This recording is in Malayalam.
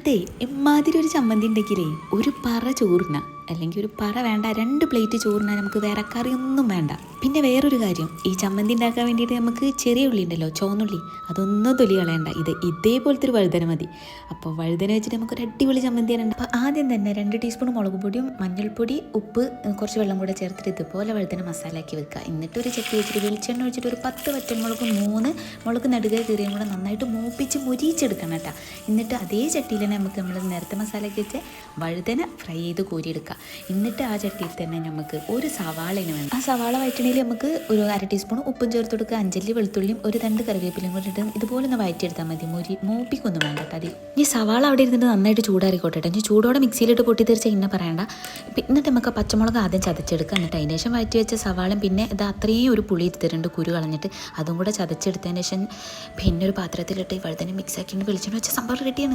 അതെ ഇമ്മാതിരി ഒരു ചമ്മന്തി ഉണ്ടെങ്കിലേ ഒരു പറ ചോറിന. അല്ലെങ്കിൽ ഒരു പറ വേണ്ട രണ്ട് പ്ലേറ്റ് ചോറിനാൽ നമുക്ക് വേറെ കറിയൊന്നും വേണ്ട. പിന്നെ വേറൊരു കാര്യം ഈ ചമ്മന്തി ഉണ്ടാക്കാൻ വേണ്ടിയിട്ട് നമുക്ക് ചെറിയ ഉള്ളി ഉണ്ടല്ലോ ചോന്നുള്ളി അതൊന്നും തൊലി കളയണ്ട. ഇത് ഇതേപോലത്തെ ഒരു വഴുതന മതി. അപ്പോൾ വഴുതന വെച്ചിട്ട് നമുക്കൊരു അടിപൊളി ചമ്മന്തി ഉണ്ട് അപ്പോൾ ആദ്യം തന്നെ രണ്ട് ടീസ്പൂൺ മുളക് പൊടിയും മഞ്ഞൾപ്പൊടി ഉപ്പ് കുറച്ച് വെള്ളം കൂടെ ചേർത്തിട്ട് ഇതുപോലെ വഴുതന മസാലയാക്കി വെക്കുക. എന്നിട്ട് ഒരു ചട്ടി വെച്ചിട്ട് വെളിച്ചെണ്ണ ഒഴിച്ചിട്ട് ഒരു പത്ത് വറ്റൽമുളക് മൂന്ന് മുളക് നടുക കീറിയും കൂടെ നന്നായിട്ട് മൂപ്പിച്ച് മുരിച്ചെടുക്കണം കേട്ടോ. എന്നിട്ട് അതേ ചട്ടിയിൽ തന്നെ നമുക്ക് നമ്മൾ നേരത്തെ മസാലയ്ക്ക് വെച്ച് വഴുതന ഫ്രൈ ചെയ്ത് കോരിയെടുക്കുക. എന്നിട്ട് ആ ചട്ടിയിൽ തന്നെ നമുക്ക് ഒരു സവാളന് വേണം. ആ സവാള വയറ്റണേൽ നമുക്ക് ഒരു അര ടീസ്പൂൺ ഉപ്പും ചേർത്ത് കൊടുക്കുക. അഞ്ചല്ലി വെളുത്തുള്ളിയും ഒരു രണ്ട് കറിവേപ്പിലയും കൂടി ഇട്ട് ഇതുപോലെ ഒന്ന് വയറ്റിയെടുത്താൽ മതി. മുരി മൂപ്പിക്കൊന്നും വേണ്ട അതി. ഈ സവാള അവിടെ ഇരുന്നിട്ട് നന്നായിട്ട് ചൂടാറിക്കോട്ടെ കേട്ടോ. ഇനി ചൂടോടെ മിക്സിയിലിട്ട് പൊട്ടി തീർച്ച ഇന്ന പറയണ്ട. എന്നിട്ട് നമുക്ക് പച്ചമുളക് ആദ്യം ചതച്ചെടുക്കുക. എന്നിട്ട് അതിന് ശേഷം വയറ്റി വെച്ച സവാളയും പിന്നെ ഇത് അത്രയും ഒരു പുളി എടുത്തിട്ടുണ്ട് കുരു കളഞ്ഞിട്ട്. അതും കൂടെ ചതച്ചെടുത്തതിന് ശേഷം പിന്നെ ഒരു പാത്രത്തിലിട്ട് ഈ മിക്സ് ആക്കിയിട്ട് വെളിച്ചെണ്ണ വെച്ച സംഭവം റെഡിയാണ്